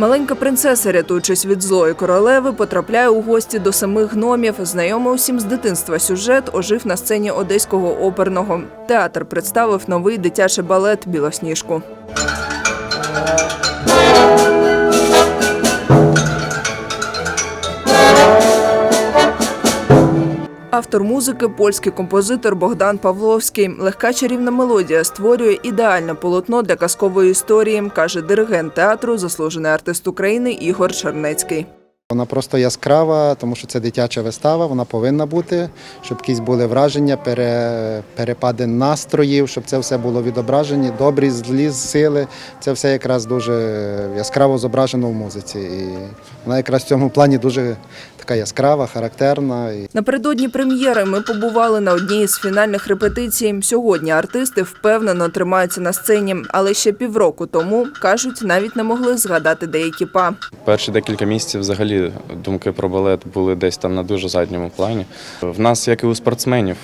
Маленька принцеса, рятуючись від злої королеви, потрапляє у гості до самих гномів. Знайомий усім з дитинства сюжет ожив на сцені одеського оперного. Театр представив новий дитячий балет Білосніжку. Автор музики польський композитор Богдан Павловський. Легка чарівна мелодія створює ідеальне полотно для казкової історії, каже диригент театру, заслужений артист України Ігор Чернецький. Вона просто яскрава, тому що це дитяча вистава, вона повинна бути, щоб якісь були враження, пере, перепади настроїв, щоб це все було відображені, добрі, злі сили. Це все якраз дуже яскраво зображено в музиці. І вона якраз в цьому плані дуже така яскрава, характерна. Напередодні прем'єри ми побували на одній із фінальних репетицій. Сьогодні артисти впевнено тримаються на сцені, але ще півроку тому кажуть, навіть не могли згадати деякі па. Перші декілька місяців взагалі думки про балет були десь там на дуже задньому плані. В нас, як і у спортсменів,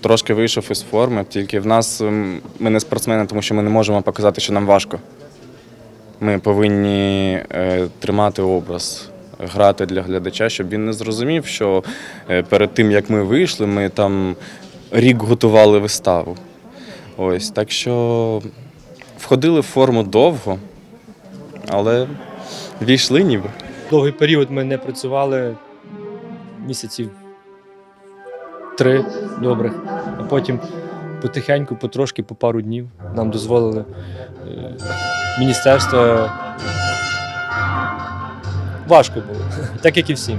трошки вийшов із форми, тільки в нас ми не спортсмени, тому що ми не можемо показати, що нам важко. Ми повинні е, тримати образ, грати для глядача, щоб він не зрозумів, що е, перед тим як ми вийшли, ми там рік готували виставу. Ось так що входили в форму довго, але війшли ніби. Довгий період ми не працювали місяців три добрих, а потім потихеньку, потрошки, по пару днів нам дозволили е, міністерство. Важко було, так як і всім.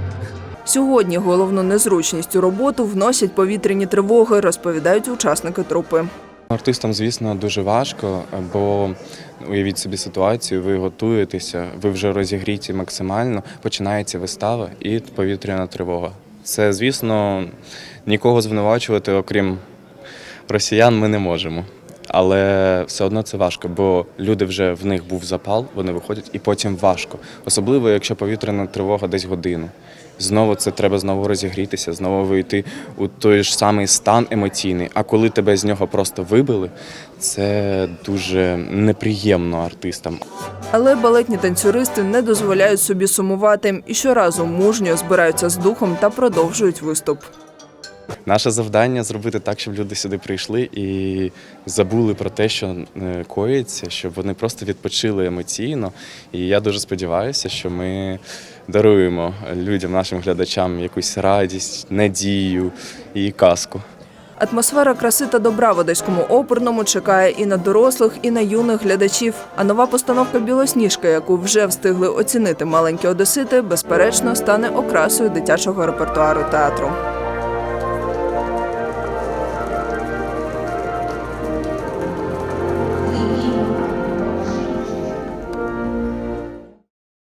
Сьогодні головну незручність у роботу вносять повітряні тривоги, розповідають учасники трупи. Артистам, звісно, дуже важко, бо уявіть собі ситуацію, ви готуєтеся, ви вже розігріті максимально, починається вистава і повітряна тривога. Це, звісно, нікого звинувачувати, окрім росіян, ми не можемо. Але все одно це важко, бо люди вже в них був запал, вони виходять, і потім важко. Особливо, якщо повітряна тривога десь годину. Знову це треба знову розігрітися, знову вийти у той ж самий стан емоційний. А коли тебе з нього просто вибили, це дуже неприємно артистам. Але балетні танцюристи не дозволяють собі сумувати і щоразу мужньо збираються з духом та продовжують виступ. Наше завдання зробити так, щоб люди сюди прийшли і забули про те, що е, коїться, щоб вони просто відпочили емоційно. І я дуже сподіваюся, що ми даруємо людям, нашим глядачам якусь радість, надію і казку. Атмосфера краси та добра в одеському оперному чекає і на дорослих, і на юних глядачів. А нова постановка Білосніжка, яку вже встигли оцінити маленькі одесити, безперечно стане окрасою дитячого репертуару театру.